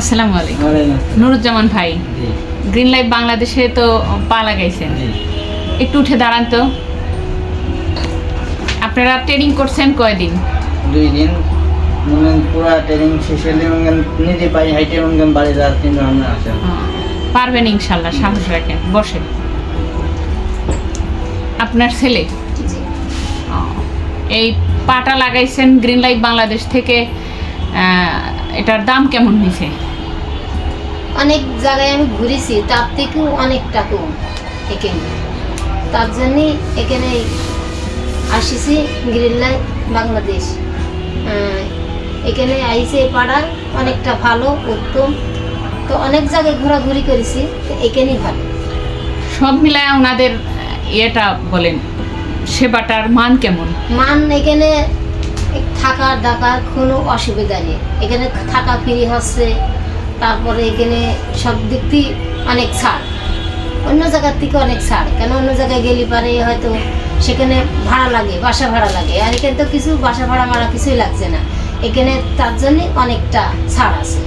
আসসালামু আলাইকুম। নুরুজ্জামান ভাই গ্রিন লাইফ বাংলাদেশে তো পা লাগাইছেন। একটু উঠে দাঁড়ান তো। আপনারা ট্রেনিং করছেন কয়দিন? দুই দিন। মনে পুরা ট্রেনিং শেষ হলে মনে নিজে পাই হাইটে মনে বাড়ি যাওয়ার চিন্তা ভাবনা আছে। হ্যাঁ, পারবেন ইনশাল্লাহ সাহস রাখেন বসেন। আপনার ছেলে? এই পাটা লাগাইছেন গ্রিন লাইফ বাংলাদেশ থেকে এটার দাম কেমন নিছে অনেক জায়গায় আমি ঘুরেছি তার থেকেও অনেকটা কম এখানে। তার জন্যে এখানে আসিছি গ্রিনলাই বাংলাদেশ। এখানে আইসে পাড়ার অনেকটা ভালো উত্তম। তো অনেক জায়গায় ঘোরাঘুরি করেছি তো এখানেই ভালো। সব মিলায় ওনাদের ইয়েটা বলেন সেবাটার মান কেমন? মান এখানে থাকার ডাকার কোনো অসুবিধা নেই। এখানে থাকা ফ্রি হচ্ছে তারপরে এখানে সব দিক থেকে অনেক ছাড়। অন্য জায়গার থেকে অনেক ছাড়। কেন অন্য জায়গায় গেলে পারে হয়তো সেখানে ভাড়া লাগে, বাসা ভাড়া লাগে। আর এখানে তো কিছু বাসা ভাড়া মারা কিছুই লাগছে না। এখানে তার জন্যে অনেকটা ছাড় আছে।